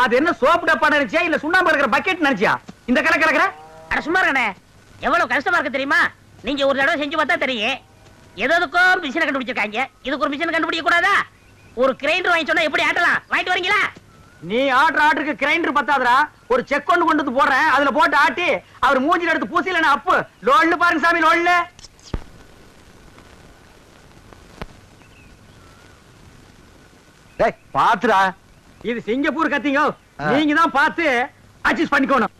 அது என்ன சோப்பு டப்பா நினைச்சியா? இல்ல சுண்ணாம்பு இருக்கிற பக்கெட் நினைச்சியா? இந்த கலை கலக்கிற அட சும்மா இருக்கண்ணே எவ்வளவு கஷ்டமா இருக்கு தெரியுமா? நீங்க ஒரு தடவை செஞ்சு பார்த்தா தெரியும். எதுக்கும் மிஷினை கண்டுபிடிச்சிருக்காங்க. இதுக்கு ஒரு மிஷினை கண்டுபிடிக்க கூடாதா ஒரு கிரைண்டர் வாங்கி சொன்னா எப்படி ஆட்டலாம்? வாங்கிட்டு வரீங்களா? நீ ஆடுற ஆட்டுக்கு கிரைண்டர் பத்தாதுடா. ஒரு செக் கொண்டு கொண்டு வந்து போடுறேன். அதுல போட்டு ஆட்டி அவர் மூஞ்சில எடுத்து பூசில அப்பு. லோல்னு பாருங்க சாமி லோல்னு. டேய் பாத்துடா. இது சிங்கப்பூர் கத்திங்க. நீங்க தான் பார்த்து அட்ஜஸ்ட் பண்ணிக்கணும்.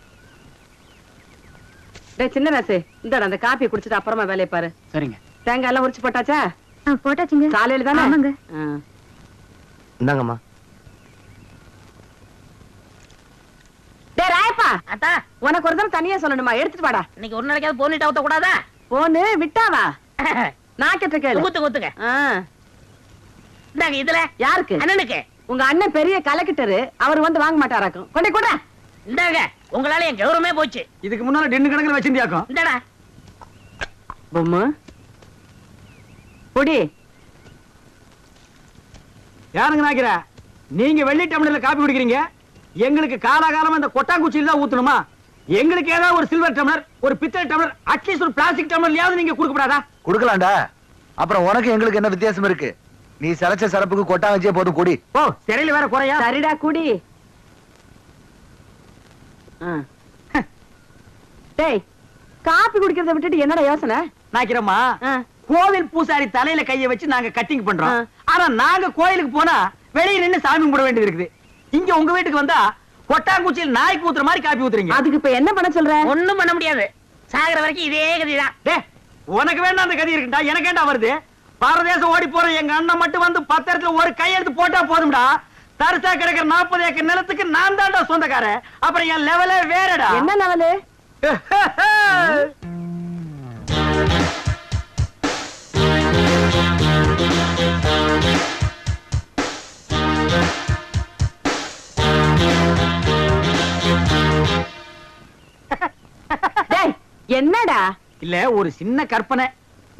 டேய் சின்ன ராசு இந்தாடா அந்த காப்பி குடிச்சிட்டு அப்புறமா வேலையை பாரு. சரிங்க. தேங்காய் எல்லாம் உரிச்சு போட்டாச்சா? போட்டாச்சுங்க. காலையில தானே? ஆமாங்க. இந்தாங்கம்மா. டேய் ராயப்பா. அத்தா. உனக்கு ஒரு தடவை தனியா சொல்லணுமா? எடுத்துட்டு வாடா. இன்னைக்கு ஒரு நாளைக்காவது போனிட்டு ஊத்த கூடாதா போனு விட்டாவா? நான் கேட்ட கேளு. ஊத்து ஊத்துங்க. இந்தாங்க இதுல. யாருக்கு? அண்ணனுக்கு. உங்க அண்ணன் பெரிய கலெக்டரு. அவர் வந்து வாங்க மாட்டாராக்கும். கொண்டே கூட இந்தாங்க உங்களால என் கௌரவமே போச்சு. இதுக்கு முன்னால டென்னு கணக்குல வச்சிருந்தியாக்கும்? இந்தாடா. பொம்மு. பொடி. யாருங்க நாக்கிற நீங்க வெள்ளி டம்ளர்ல காப்பி குடிக்கிறீங்க? எங்களுக்கு காலாகாலமா இந்த கொட்டாங்குச்சியில தான் ஊத்தணுமா? எங்களுக்கு ஏதாவது ஒரு சில்வர் டம்ளர் ஒரு பித்தளை டம்ளர் அட்லீஸ்ட் ஒரு பிளாஸ்டிக் டம்ளர்லயாவது நீங்க கொடுக்கப்படாதா? குடுக்கலாம்டா. அப்புறம் உனக்கு எங்களுக்கு என்ன வித்தியாசம் இருக்கு? நீ சலைச்ச சரப்புக்கு கொட்டா வச்சே போதும் குடி. ஓ சிறையில வேற குறையா? சரிடா குடி. டேய் காப்பி குடிக்கிறத விட்டுட்டு என்னடா யோசனை? நாக்கிறம்மா ஆ. கோவில் பூசாரி தலையில கைய வச்சு நாங்க கட்டிங் பண்றோம். ஆனா நாங்க கோயிலுக்கு போனா வெளிய நின்னு சாமி கும்பிட வேண்டியது இருக்குது. இங்க உங்க வீட்டுக்கு வந்தா கொட்டாங்குச்சியில் நாய்க்கு ஊத்துற மாதிரி காப்பி ஊத்துறீங்க. அதுக்கு இப்ப என்ன பண்ண சொல்ற? ஒண்ணும் பண்ண முடியாது. சாகுற வரைக்கும் இதே கதிதான். டே உனக்கு வேண்டாம் அந்த கதி இருக்குடா எனக்கு ஏன்டா வருது? பாரதேசம் ஓடி போற எங்க அண்ணன் மட்டும் வந்து பத்திரத்துல ஒரு கையெழுத்து போட்டா போதும்டா. தரிசா கிடக்கிற நாற்பது ஏக்கர் நிலத்துக்கு நான் தான்டா சொந்தக்காரன். அப்புறம் என் லெவலே வேறடா. என்ன லெவலு டேய் என்னடா? இல்ல ஒரு சின்ன கற்பனை.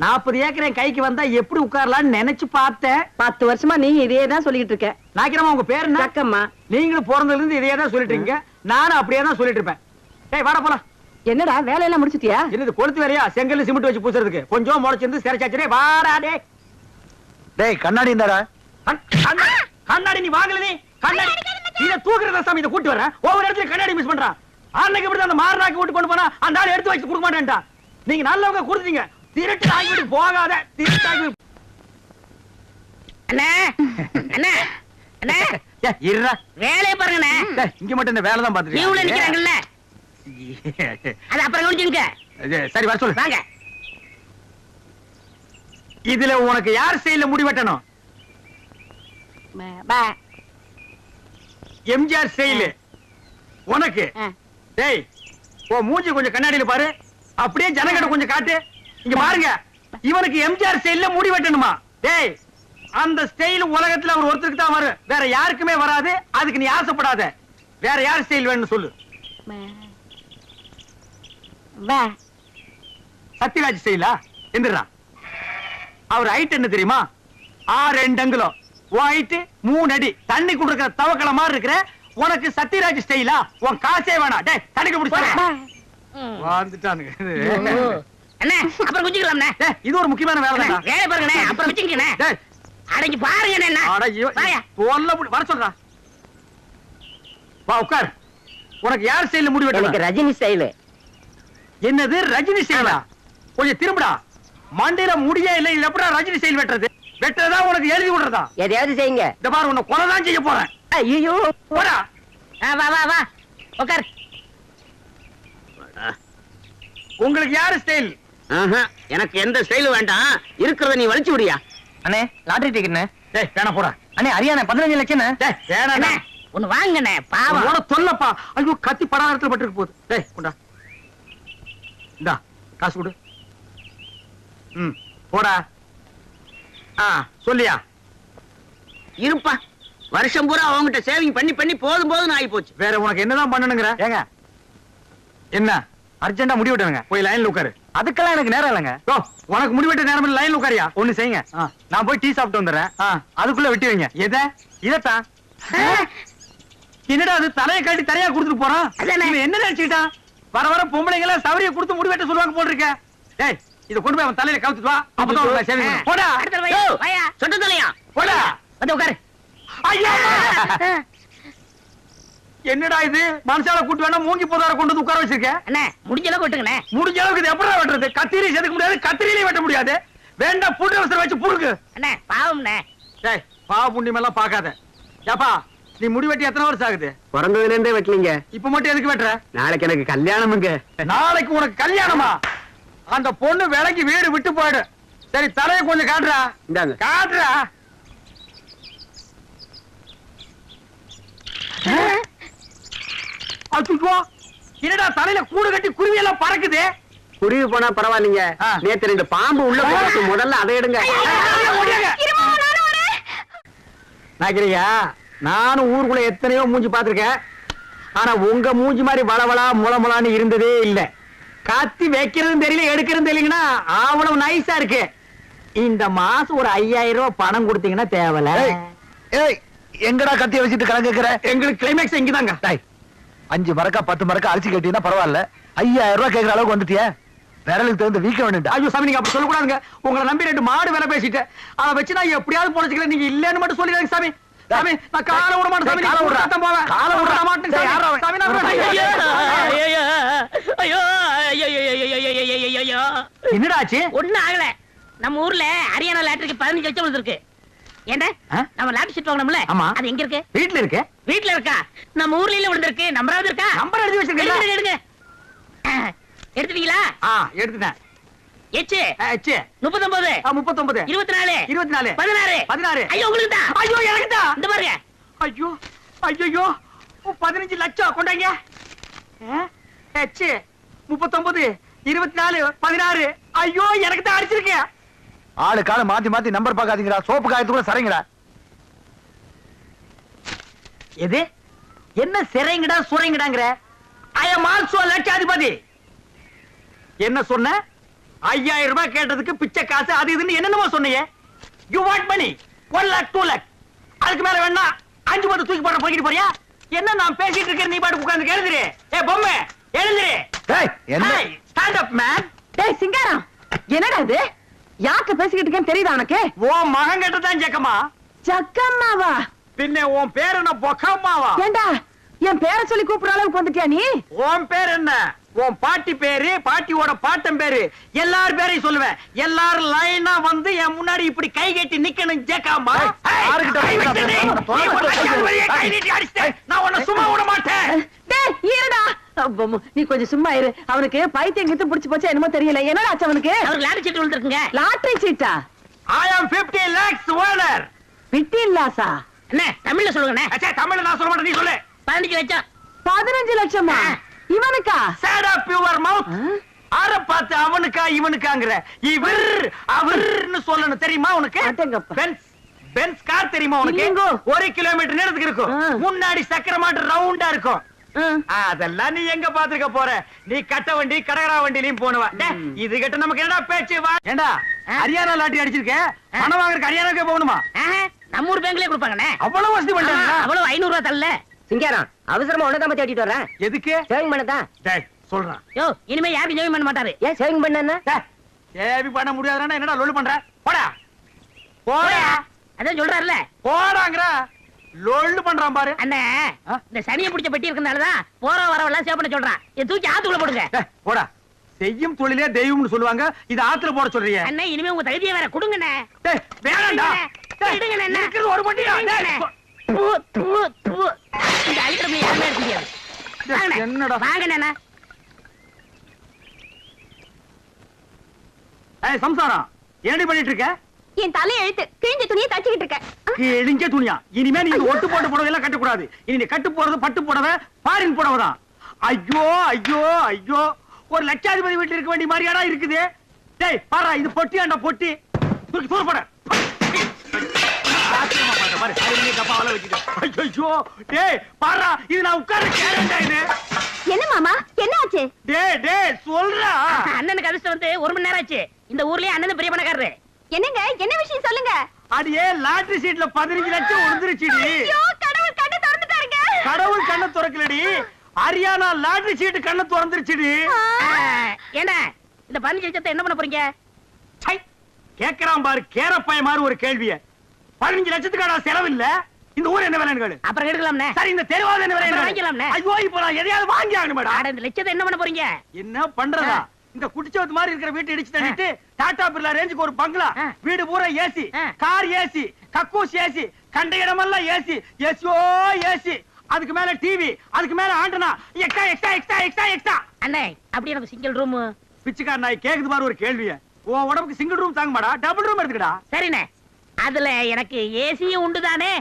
நாற்பது ஏக்கர் என் கைக்கு வந்தா எப்படி உட்காரலாம்னு நினைச்சு பார்த்தேன். பத்து வருஷமா நீ இதே தான் சொல்லிட்டு இருக்க. நாக்கிறமா உங்க பேர் என்ன? சக்கம்மா நீங்களும் பிறந்ததுல இருந்து இதையே தான் சொல்லிட்டு இருக்கீங்க நானும் அப்படியே தான் சொல்லிட்டு இருப்பேன் டேய் வாடா போலாம். என்னடா வேலையெல்லாம் முடிச்சிட்டியா? என்னது கொளுத்து வேறையா செங்கல் சிமெண்ட் வச்சு பூசுறதுக்கு. கொஞ்சம் முளைச்சிருந்து சிறைச்சாச்சு. வாடா டே டேய் கண்ணாடி இந்தாடா. கண்ணாடி நீ வாங்கல நீ. கண்ணாடி. இத தூக்குறத சாமி இத கூட்டி வரேன் ஒவ்வொரு இடத்துல கண்ணாடி மிஸ் பண்றான். அன்னைக்கு இப்படி அந்த மாரனாக்கு விட்டு கொண்டு போனா அந்த ஆள் எடுத்து வச்சு கொடுக்க மாட்டேன்டா நீங்க நல்லவங்க கொடுத்தீங்க திருட்டு ஆகி விட்டு போகாத திருட்டு ஆகி அண்ணே அண்ணே அண்ணே. இருடா. வேலையை பாருங்கண்ணே இங்க மட்டும் இந்த வேலை தான் லீவ்ல பாத்துருக்கீங்க நிக்கிறாங்கல்ல. அது அப்புறம் கவனிச்சுங்க சரி வர சொல்லு. வாங்க. இதுல உனக்கு யார் ஸ்டைல முடி வெட்டணும்? எம்ஜிஆர் ஸ்டைல் உனக்கு. டேய் ஓ மூஞ்சி கொஞ்சம் கண்ணாடியில பாரு. அப்படியே ஜனங்கட கொஞ்சம் காட்டு. இங்க பாருங்க இவனுக்கு எம்ஜிஆர் ஸ்டைல்ல முடி வெட்டணுமா? டேய் அந்த ஸ்டைல் உலகத்துல அவர் ஒருத்தருக்கு தான் வரும். வேற யாருக்குமே வராது. அதுக்கு நீ ஆசைப்படாத. வேற யார் ஸ்டைல் வேணும்னு சொல்லு. சத்யராஜ் ஸ்டைலா எந்திரா. அவர் ஹைட் என்ன தெரியுமா? ஆறு ரெண்டு அங்குலம். ஹைட் மூணு அடி. தண்ணி குடுக்கிற தவக்கல மாதிரி இருக்கிற உனக்கு சத்யராஜ் ஸ்டைலா உன் காசே வேணாம். டேய் தடுக்க முடிச்சு? ஓ. அண்ணே அப்புறம் குஞ்சுக்கலாம்ண்ணே. இது ஒரு முக்கியமான வேலை தான் வேலை பாருங்கண்ணே அப்புறம் வச்சுக்கண்ணே டேய். அடங்கி பாருங்கண்ணே என்ன புடி- வர சொல்றா. வா உட்கார். உனக்கு யார் ஸ்டைல்ல முடி வெட்டணும்? ரஜினி ஸ்டைலு என்னது ரஜினி ஸ்டைலா கொஞ்சம் திரும்புடா. மண்டையில முடியே இல்லை எப்படா ரஜினி ஸ்டைல் வெட்டுறது? வெட்டுறதா உனக்கு எழுதி விடுறதா? எதையாவது செய்யுங்க. இந்த மாதிரி உன்னை கொலை தான் செய்ய போறேன். ஐயோ. போடா. வா வா வா. உட்கார் உங்களுக்கு யாரு ஸ்டைல் எனக்கு எந்த ஸ்டைலும் வேண்டாம். இருக்கிறத நீ வலிச்சு விடியா. அண்ணே லாட்டரி டிக்கெட்ண்ணே டேய் வேணா போடா. அண்ணே அரியாண்ணே பதினஞ்சு லட்சம் டேய் ஒண்ணு வாங்கண்ணே பாவம். தொல்லப்பா. ஐயோ கத்தி படாரத்துல பட்டிருக்கு போகுது. டேய் கொண்டா. இந்தா காசு கொடு. ம் போடா. ஆ சொல்லியா? இருப்பா. வருஷம் பூரா அவங்ககிட்ட சேவிங் பண்ணி பண்ணி போதும் போதும் ஆகி போச்சு வேற உனக்கு என்னதான் பண்ணணுங்கிற? ஏங்க. என்ன? அர்ஜென்டா முடி வெட்டுங்க போய் லைன்ல உட்காரு. அதுக்கெல்லாம் எனக்கு நேரம் இல்லைங்க. ஓ உனக்கு முடி வெட்ட நேரம் லைன்ல உட்காரியா? ஒண்ணு செய்யுங்க. நான் போய் டீ சாப்பிட்டு வந்துடுறேன். அதுக்குள்ள வெட்டி வைங்க. எதை? இதத்தான் என்னடா அது தலையை காட்டி தலையா கொடுத்துட்டு போறான்? என்ன நினைச்சுக்கிட்டான் வர வர பொம்பளைங்க எல்லாம் சவரிய கொடுத்து முடி வெட்ட சொல்லுவாங்க போல் இருக்க டேய் இத கொண்டு போய் அவன் தலையில கவுத்துட்டு வா. அப்பதான். போடா. சொட்டு தலையா. போடா. வந்து உட்காரு. என்னடா இது? மனுஷால கூட்டு வேணா மூங்கி போதார கொண்டு வந்து உட்கார வச்சிருக்க? அண்ணே முடிஞ்ச அளவுக்கு விட்டுங்கண்ணே. முடிஞ்ச அளவுக்கு இது எப்படி வெட்டுறது? கத்திரி செதுக்க முடியாது கத்திரியிலே வெட்ட முடியாது. வேண்டாம் புட்டு அவசரம் வச்சு புடுக்கு அண்ணே பாவம்ண்ணே. டேய் பாவ புண்ணியம் எல்லாம் பார்க்காத. ஏப்பா நீ முடி வெட்டி எத்தனை வருஷம் ஆகுது? பிறந்ததுல இருந்தே வெட்டலீங்க இப்ப மட்டும் எதுக்கு வெட்டுற? நாளைக்கு எனக்கு கல்யாணமுங்க நாளைக்கு உனக்கு கல்யாணமா? அந்த பொண்ணு விலைக்கு வீடு விட்டு போயிடு. சரி தலையை கொஞ்சம் காட்டுறா. காட்டுறா. என்னடா தலையில கூடு கட்டி குருவி எல்லாம் பறக்குது? குருவி போனா பரவாயில்லைங்க. நேத்து ரெண்டு பாம்பு உள்ள முதல்ல அதை எடுங்க. நாக்கிரியா நானும் ஊருக்குள்ள எத்தனையோ மூஞ்சி பார்த்திருக்கேன். ஆனா உங்க மூஞ்சி மாதிரி வளவளா முளமுளான்னு இருந்ததே இல்ல. கத்தி வைக்கிறதும் தெரியல எடுக்கிறதும் தெரியலங்கன்னா அவ்வளவு நைஸா இருக்கு. இந்த மாசம் ஒரு ஐயாயிரம் ரூபாய் பணம் கொடுத்தீங்கன்னா ஏய் எங்கடா கத்திய வச்சுட்டு கலங்குற எங்களுக்கு கிளைமேக்ஸ் எங்கதாங்க அஞ்சு மரக்கா பத்து மரக்கா அரிசி கேட்டீங்கன்னா பரவாயில்ல. ஐயாயிரம் ரூபாய் கேட்கற அளவுக்கு வந்துட்டிய? விரலுக்கு தகுந்த வீக்க வேண்டு ஐயோ சாமி நீங்க அப்படி சொல்லக்கூடாதுங்க. உங்களை நம்பி ரெண்டு மாடு வேலை பேசிட்டு அதை வச்சு நான் எப்படியாவது போனச்சுக்கல நீங்க இல்லன்னு மட்டும் சொல்லிடுங்க சாமி. சாமி நான் கால விட மாட்டேன் சாமி. கால விட போவேன். கால விட மாட்டேன் சாமி. ஐயோ ஐயோ என்னடா ஆச்சு? ஒண்ணு ஆகல. நம்ம ஊர்ல ஹரியானா லாட்டரிக்கு பதினஞ்சு லட்சம் வந்துருக்கு ஏண்டா? நம்ம லாட்டரி சீட் வாங்கணும்ல? ஆமா. அது எங்க இருக்கு? வீட்டுல இருக்கு. வீட்ல இருக்கா? நம்ம ஊர்ல இல்ல விழுந்திருக்கு. நம்பராவது இருக்கா? நம்பர் எழுதி வச்சிருக்கீங்களா எடுங்க எடுத்துட்டீங்களா ஆ எடுத்துட்டேன். எச்சு? ஆ, ச்சே. முப்பத்தொன்பது முப்பத்தொன்பது இருபத்தி நாலு இருபத்தி நாலு பதினாறு. பதினாறு. ஐயோ உங்களுக்கு தான் ஐயோ எனக்கு தான் இந்த பாருங்க. ஐயோ ஐயோ பதினஞ்சு லட்சம் கொண்டாங்க. முப்பத்தொன்பது இருபத்தி நாலு பதினாறு. ஐயோ எனக்கு தான் அடிச்சிருக்கேன். ஆளு கால மாத்தி மாத்தி நம்பர் பாக்காதீங்கடா சோப்பு காயத்துக்குள்ள சரிங்கடா எது? என்ன சிறைங்கடா சுரைங்கடாங்கிற? ஐ எம் ஆல்சோ லட்சாதிபதி. என்ன சொன்ன? ஐயாயிரம் ரூபாய் கேட்டதுக்கு பிச்சை காசு அது இதுன்னு என்னென்னமோ சொன்னீங்க you want money one lakh two lakh அதுக்கு மேல வேணா அஞ்சு பத்து தூக்கி போட போய்கிட்டு போறியா? என்ன நான் பேசிட்டு இருக்கேன் நீ பாட்டு உட்கார்ந்து எழுதுரு ஏ பொம்மை எழுதுரு என்ன? ஸ்டாண்ட் அப் மேன் டேய் சிங்காரம். என்னடா இது? யார்கிட்ட பேசிக்கிட்டு இருக்கேன்னு தெரியுதா உனக்கு? ஓ மகன் கிட்ட தான் ஜக்கமா ஜக்கம்மாவா? பின்ன உன் பேர் என்ன? பொக்கம்மாவா? ஏண்டா என் பேரை சொல்லி கூப்பிடுற அளவுக்கு வந்துட்டியா நீ? உன் பேர் என்ன? உன் பாட்டி பேரு பாட்டியோட பாட்டன் பேரு. எல்லார் பேரையும் சொல்லுவேன். எல்லாரும் லைனா வந்து என் முன்னாடி இப்படி கை கட்டி நிக்கணும் ஜேக்காமா. நான் உன்னை சும்மா விட மாட்டேன். டேய் இருடா. நீ கொஞ்சம் சும்மா இரு. அவனுக்கு பைத்தியம் கித்து புடிச்சு போச்சா என்னமோ தெரியல. என்னடா ஆச்சு அவனுக்கு? அவருக்கு லாட்டரி சீட் விழுந்திருக்குங்க. லாட்டரி சீட்டா? I am 50 lakhs owner பிட்டின் Lhasa என்ன தமிழ்ல சொல்லுங்கண்ணே. அச்சா தமிழ்ல நான் சொல்ல மாட்டேன் நீ சொல்லு. பதினஞ்சு லட்சம். இவனுக்கா? சேட் அப் யுவர் மவுத் பார்த்து அவனுக்கா இவனுக்காங்கிற. இவர் அவர்னு சொல்லணும். தெரியுமா உனக்கு. பென்ஸ் பென்ஸ் கார் தெரியுமா உனக்கு. ஒரு கிலோமீட்டர் நேரத்துக்கு இருக்கும். முன்னாடி சக்கர மாட்டு ரவுண்டா இருக்கும். அதெல்லாம் நீ எங்க பாத்துக்க போற? நீ கட்ட வண்டி கடகரா வண்டிலையும் போனவ டேய், இது கிட்ட நமக்கு என்னடா பேச்சு? வா. ஏண்டா. ஹரியானா லாட்டரி அடிச்சிருக்க. பணம் வாங்குறதுக்கு ஹரியானாக்கே போகணுமா? நம்ம ஊர் பேங்க்லயே கொடுப்பாங்கண்ணே. அவ்வளவு வசதி பண்ணிட்டாங்களா? அவ்வளவு ஐநூறு ரூபா தரல. சிங்காரம் அவசரமா உன்னதான் பத்தி ஓட்டிட்டு வரேன் எதுக்கு? சேவிங் பண்ணதான் டேய் சொல்றான். யோ இனிமே யாருக்கும் ஜெயம் பண்ண மாட்டாரு? ஏன் சேவிங் பண்ண டேய், சேவி பண்ண முடியாதுன்னா என்னடா லொல்லு பண்ற? போடா. போடா. அதான் சொல்றாருல போடாங்கற லொல்லு பண்றான் பாரு. அண்ணே? இந்த சனியை பிடிச்ச பெட்டி இருக்கனாலதான் போற வரவெல்லாம் சேவ் பண்ண சொல்றான் இதை தூக்கி ஆத்துக்குள்ள போடுங்க. போடா. செய்யும் தொழிலே தெய்வம்னு சொல்லுவாங்க. இது ஆத்துல போட சொல்றீங்க அண்ணே இனிமே உங்க தகுதியை வேற கொடுங்கண்ணே. என்ன? இருக்கிறது ஒரு தூ. இந்த அழிக்கிறவங்க யாருமே இருக்க முடியாது. என்னடா? வாங்கண்ணே ஏய் சம்சாரம். என்னடி பண்ணிட்டு இருக்க? என் தலை எழுத்து கிழிஞ்ச துணியை தச்சுக்கிட்டு இருக்கேன். கிழிஞ்ச துணியா? இனிமே நீ ஒட்டு போட்டு புடவை எல்லாம் கட்டக்கூடாது இனி நீ கட்டு போறது பட்டு புடவை பாரின் புடவை தான். ஐயோ ஐயோ ஐயோ. ஒரு லட்சாதிபதி வீட்டுல இருக்க வேண்டிய மாதிரியாடா இருக்குது. டேய் பாரா இது பொட்டியாண்டா பொட்டி. தூக்கி தூர போட. ஆச்சரியமா பாருடா, பாரு அதுலயே டப்பாவெல்லாம் வச்சுட்டு ஐயோ டேய் பாரா இது நான் உட்கார்ந்து கேரண்டா இது? என்ன மாமா? என்ன ஆச்சு? வந்து ஒரு மணி நேரம் ஆச்சு. இந்த ஊர்லயே அண்ணன் பெரிய பணக்காரரு. என்னங்க? என்ன விஷயம் சொல்லுங்க? அடியே லாட்டரி சீட்ல பதினஞ்சு லட்சம் உழுந்துருச்சுடி ஐயோ கடவுள் கண்ணை திறந்துட்டாருங்க. கடவுள் கண்ணை திறக்கலடி. ஹரியானா லாட்டரி சீட்டு கண்ணை திறந்துருச்சுடி? ஏண்டா இந்த பதினஞ்சு லட்சத்தை என்ன பண்ண போறீங்க? கேக்குறான் பாரு கேரப்பாய மாதிரி ஒரு கேள்விய. பதினஞ்சு லட்சத்துக்கான செலவு இல்ல இந்த ஊர் என்ன விலைன்னு கேளு. அப்புறம் எடுக்கலாம்னே. சரி இந்த தெருவாத என்ன விலை வாங்கிக்கலாம்ல. ஐயோ இப்ப நான் எதையாவது வாங்கி ஆகணும் மேடம் ஆட இந்த லட்சத்தை என்ன பண்ண போறீங்க? என்ன பண்றதா? இந்த குடிச்சவத்து மாதிரி இருக்கிற வீட்டை இடிச்சு தள்ளிட்டு டாடா பிர்லா ரேஞ்சுக்கு ஒரு பங்களா. வீடு பூரா ஏசி. Car AC. கக்கூஸ் ஏசி. கண்ட இடமெல்லாம் ஏசி. ஏசியோ ஏசி அதுக்கு மேல டிவி அதுக்கு மேல antenna. Extra extra extra extra extra. அண்ணே அப்படி எனக்கு சிங்கிள் ரூம் பிச்சைக்கார நாய் கேக்குது பாரு ஒரு கேள்விய. உன் உடம்புக்கு சிங்கிள் ரூம் தாங்க மாடா டபுள் ரூம் எடுத்துக்கடா சரிண்ணே. அதுல எனக்கு ஏசியும் உண்டு தானே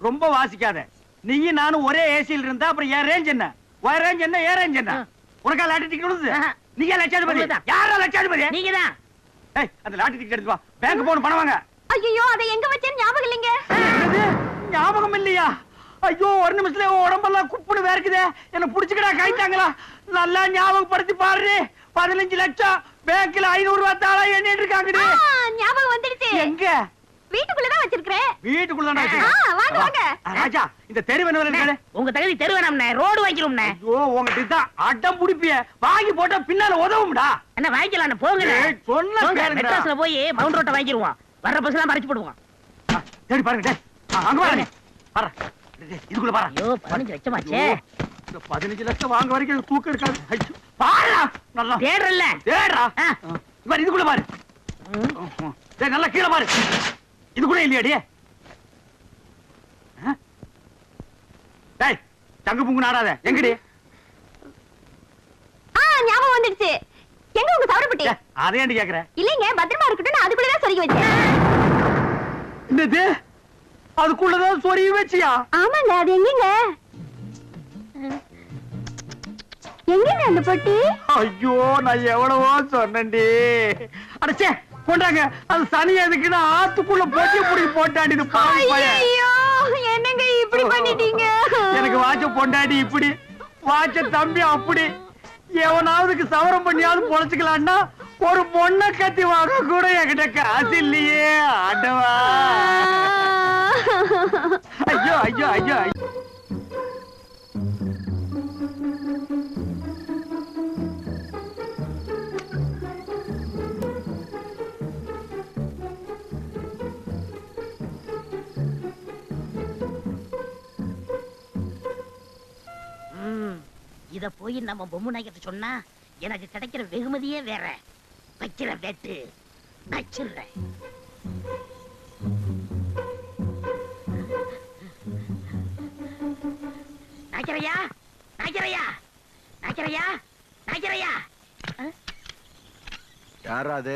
ரொம்ப வாசிக்காத. நீயும் நானும் ஒரே ஏசியில் இருந்தா அப்புறம் என் ரேஞ்ச் என்ன? உன் ரேஞ்ச் என்ன? ஏன் ரேஞ்ச் என்ன. உனக்கா லாட்டரி டிக்கெட். நீங்க லட்சாதிபதி. யாரா லட்சாதிபதி? நீங்க தான் ஏய் அந்த லாட்டரி டிக்கெட் எடுத்து வா பேங்க் போன பணம் வாங்க. ஐயோ அதை எங்க வச்சேன்னு ஞாபகம் இல்லைங்க? ஞாபகம் இல்லையா? ஐயோ ஒரு நிமிஷத்துல உடம்பெல்லாம் குப்புன்னு வேர்க்குதே. என்ன புடிச்சுக்கடா கைத்தாங்களா நல்லா ஞாபகப்படுத்தி பாரு பதினஞ்சு லட்சம். பேங்க்ல ஐநூறு ரூபாய் தாளா எண்ணிட்டு இருக்காங்கடி. ஆ, ஞாபகம் வந்துடுச்சு. எங்க? வீட்டுக்குள்ளதான் வச்சிருக்கிறேன். வீட்டுக்குள்ள ஆ, வாங்க, வாங்க. ராஜா இந்த தெரு உங்க தகுதி தெரு வேணாம்ண்ணே ரோடு வாங்கிக்கிறோம்ண்ணே ஐயோ தான் அடம் புடிப்பிய. வாங்கி போட்டா பின்னால உதவும்டா. என்ன வாங்கிக்கலாம் போங்க சொன்னா. மெட்ராஸ்ல போய் பவுண்ட் ரோட்டை வாங்கிடுவோம் வர்ற பஸ் எல்லாம் மறைச்சு போடுவோம். தேடி பாருங்க அங்க பாருங்க டேய், இதுக்குள்ள பாரு ஐயோ பதினஞ்சு லட்சமாச்சே. லட்சம் வாங்க வரைக்கும் தூக்கம் இருக்காது. பாருடா நல்லா. தேடுறல்ல. தேடுறா இதுக்குள்ள பாரு. நல்லா கீழே பாரு. இது கூட இல்லையாடி தங்கு புங்கு நாடாத. எங்கடி? ஆ ஞாபகம் வந்துடுச்சு. எங்க உங்க சவரப்பட்டி? அதை ஏன்டி கேக்குற. இல்லைங்க பத்திரமா இருக்கட்டும் அதுக்குள்ளதான் சொருகி வச்சேன். என்னது? அதுக்குள்ளதான் சொருகி வச்சியா? ஆமாங்க அது எங்கங்க? எங்கங்க அந்த பொட்டி? ஐயோ நான் எவ்வளவோ சொன்னேன்டி. அடச்சே கொண்டாங்க. அது சனி எதுக்குன்னு ஆத்துக்குள்ள போட்டி புடி போட்டாடி இது. ஐயோ என்னங்க இப்படி பண்ணிட்டீங்க? எனக்கு வாட்ச பொண்டாடி இப்படி வாட்ச தம்பி அப்படி. எவனாவதுக்கு சவரம் பண்ணியாவது பொழைச்சுக்கலான்னா ஒரு பொண்ணை கத்தி வாங்க கூட என்கிட்ட காசு இல்லையே ஆண்டவா ஐயோ ஐயோ ஐயோ ஐயோ. இத போய் நம்ம பொம்மை நாய்க்கிட்ட சொன்னா எனக்கு கிடைக்கிற வெகுமதியே வேற. வைக்கிற வெட்டு. வச்சிடுறேன். நாய்க்கரையா? நாய்க்கரையா? நாய்க்கரையா? நாய்க்கரையா? யாரா அது?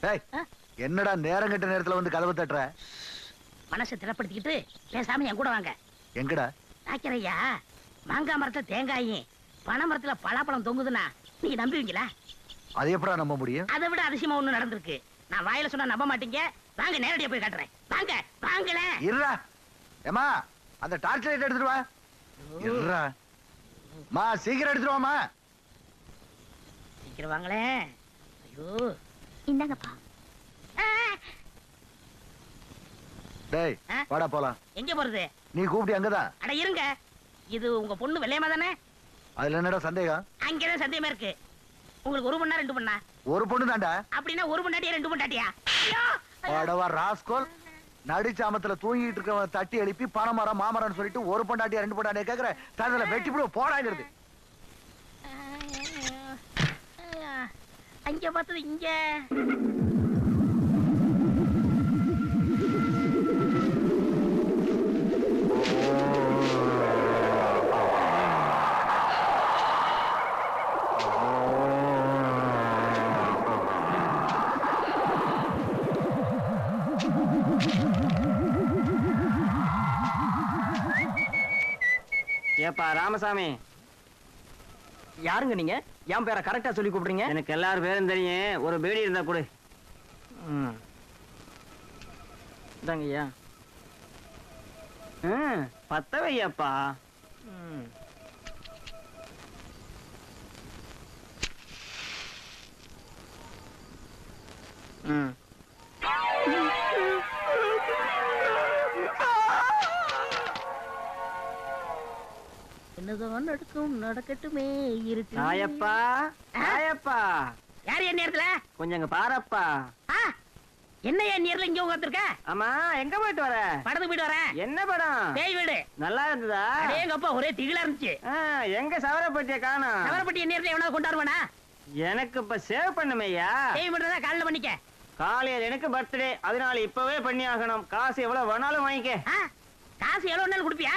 டேய் ஆ? என்னடா நேரம் கெட்ட நேரத்துல வந்து கதவு தட்டுற? மனசை திடப்படுத்திக்கிட்டு பேசாம என் கூட வாங்க. எங்கடா? நாய்க்கரையா மாங்காய் மரத்துல தேங்காயும் பனை மரத்துல பலாப்பழம் தொங்குதுன்னா நீங்க நம்புவீங்களா? அது எப்படா நம்ப முடியும்? அதை விட அதிசயமா ஒண்ணு நடந்திருக்கு. நான் வாயில சொன்னா நம்ப மாட்டீங்க. வாங்க நேரடியா போய் காட்டுறேன். வாங்க வாங்கல இருடா. ஏமா அந்த டார்ச் லைட் எடுத்துட்டு வா. இருடா. மா சீக்கிரம் எடுத்துட்டு வாமா சீக்கிரம் வாங்களே. ஐயோ. இந்தாங்கப்பா. டேய்? வாடா போலாம். எங்க போறது? நீ கூப்பிட்டு அங்கதான். அட இருங்க. இது உங்க பொண்ணு வெள்ளையமா தானே? அதுல என்னடா சந்தேகம்? அங்கதான் சந்தேகமா இருக்கு. உங்களுக்கு ஒரு மணி ரெண்டு மணி ஒரு பொண்ணு தான்டா அப்படின்னா ஒரு மணி ரெண்டு ஐயோ! வாடவா ராஸ்கோல். நடுச்சாமத்துல தூங்கிட்டு இருக்கவன் தட்டி எழுப்பி பணமரம் மாமரம்னு சொல்லிட்டு ஒரு பொண்டாட்டியா ரெண்டு பொண்டாட்டியா கேக்குற தரதுல வெட்டி போடு போடாங்கிறது. அங்க பார்த்தது இங்க. ஏப்பா ராமசாமி. யாருங்க நீங்க? என் பேரை கரெக்டா சொல்லி கூப்பிடுறீங்க? எனக்கு எல்லாரும் பேரும் தெரியும். ஒரு பேடி இருந்தா கொடு. இதாங்க ஐயா. ம், பத்த வையப்பா ம். என்னதான் நடக்கும் நடக்கட்டுமே இருக்கு நாயப்பா நாயப்பா யார் என் நேரத்துல? கொஞ்சம் பாரப்பா. என்ன என் நேரத்துல இங்க உட்காந்துருக்க ஆமா எங்க போயிட்டு வர? படத்துக்கு போயிட்டு வரேன். என்ன படம்? பேய் வீடு. நல்லா இருந்ததா? எங்க அப்பா ஒரே திகிலா இருந்துச்சு. எங்க சவரப்பட்டிய காணோம். சவரப்பட்டி நேரத்துல எவனாவது கொண்டாடுவானா எனக்கு இப்ப சேவ் பண்ணுமையா மட்டும் தான் காலைல பண்ணிக்க. காலையில எனக்கு பர்த்டே அதனால இப்பவே பண்ணி ஆகணும் காசு எவ்வளவு வேணாலும் வாங்கிக்க. காசு எவ்வளவு நாள் கொடுப்பியா.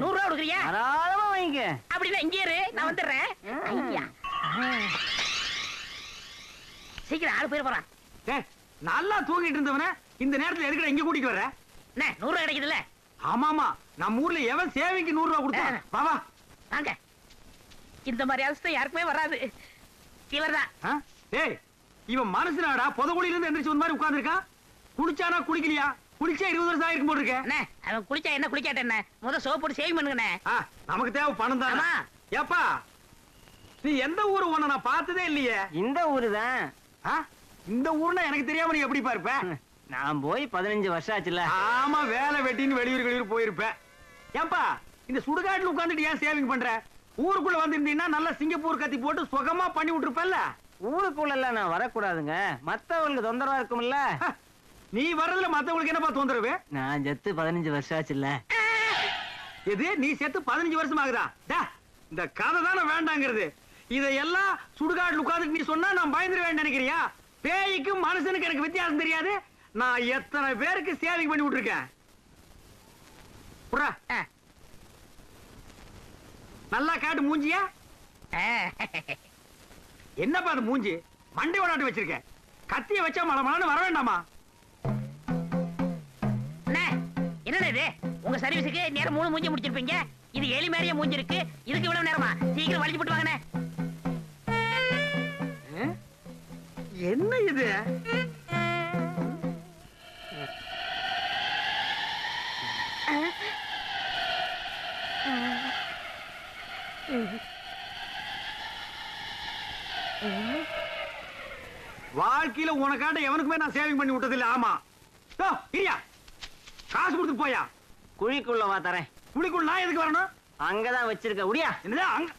நூறு ரூபா கொடுக்குறியா? தாராளமா வாங்கிக்க. அப்படின்னா இங்கே இரு நான் வந்துடுறேன். சீக்கிரம் ஆளு போயிட போறான். டேய், நல்லா தூங்கிட்டு இருந்தவன இந்த நேரத்துல எதுக்குடா இங்க கூட்டிட்டு வர என்ன நூறு ரூபா கிடைக்குதுல்ல? ஆமாமா நம்ம ஊர்ல எவன் சேவைக்கு நூறு ரூபாய் கொடுத்தான் வா வா. வாங்க. இந்த மாதிரி அவஸ்தை யாருக்குமே வராது. இவர்தான்? டேய் இவன் மனசுனாடா புதகுழியில இருந்து எந்திரிச்சு வந்த மாதிரி உட்கார்ந்திருக்கான். குளிச்சானா குளிக்கலையா குளிச்சா இருபது வருஷம் ஆயிருக்கும் போல இருக்க. அண்ணே அவன் குளிச்சா என்ன குளிக்காட்ட என்ன? முத சோப் போட்டு சேவிங் பண்ணுங்கண்ணே. ஆ, நமக்கு தேவை பணம் தானே. ஏப்பா நீ எந்த ஊரு உன்னை நான் பார்த்ததே இல்லையே. இந்த ஊரு தான் ஆ? இந்த ஊர்னா எனக்கு தெரியாம நீ எப்படி இருப்ப? நான் போய் பதினஞ்சு வருஷம் ஆச்சுல ஆமா வேலை வெட்டின்னு வெளியூர் வெளியூர் போயிருப்ப. ஏன்பா இந்த சுடுகாட்டுல உட்கார்ந்துட்டு ஏன் சேவிங் பண்ற? ஊருக்குள்ள வந்திருந்தீங்கன்னா நல்லா சிங்கப்பூர் கத்தி போட்டு சுகமா பண்ணி விட்டுருப்பல்ல. ஊருக்குள்ள எல்லாம் நான் வரக்கூடாதுங்க. மத்தவங்களுக்கு தொந்தரவா இருக்கும்ல. நீ வர்றதுல மத்தவங்களுக்கு என்னப்பா தொந்தரவு? நான் செத்து பதினஞ்சு வருஷம் ஆச்சுல்ல. எது? நீ செத்து பதினஞ்சு வருஷம் ஆகுதா? டா, இந்த கதை தானே வேண்டாங்கிறது. இதையெல்லாம் சுடுகாட்டுல உட்கார்ந்துட்டு நீ சொன்னா நான் பயந்துருவேன் நினைக்கிறியா? பேய்க்கும் மனுஷனுக்கு எனக்கு வித்தியாசம் தெரியாது. நான் எத்தனை பேருக்கு சேவிங் பண்ணி விட்டுருக்கேன். நல்லா காட்டு மூஞ்சியா? ஆ. என்னப்பா அது மூஞ்சி? மண்டை ஓடாட்டு வச்சிருக்க. கத்திய வச்சா மழை மழை வர வேண்டாமா? இது? உங்க சர்வீஸுக்கு நேரம் மூணு மூஞ்சி முடிச்சிருப்பீங்க. இது எலி மாதிரியே மூஞ்சி இருக்கு. இதுக்கு இவ்வளவு நேரமா? சீக்கிரம் வலிச்சு போட்டு வாங்கண்ணே என்ன இது? வாழ்க்கையில உனக்காட்ட எவனுக்குமே நான் சேவிங் பண்ணி விட்டது இல்ல ஆமா இரியா. காசு கொடுத்து போயா? குழிக்குள்ள வா தரேன். குளிக்குள் நான் எதுக்கு வரணும்? அங்கதான் வச்சிருக்க. உடியா? என்னது அங்க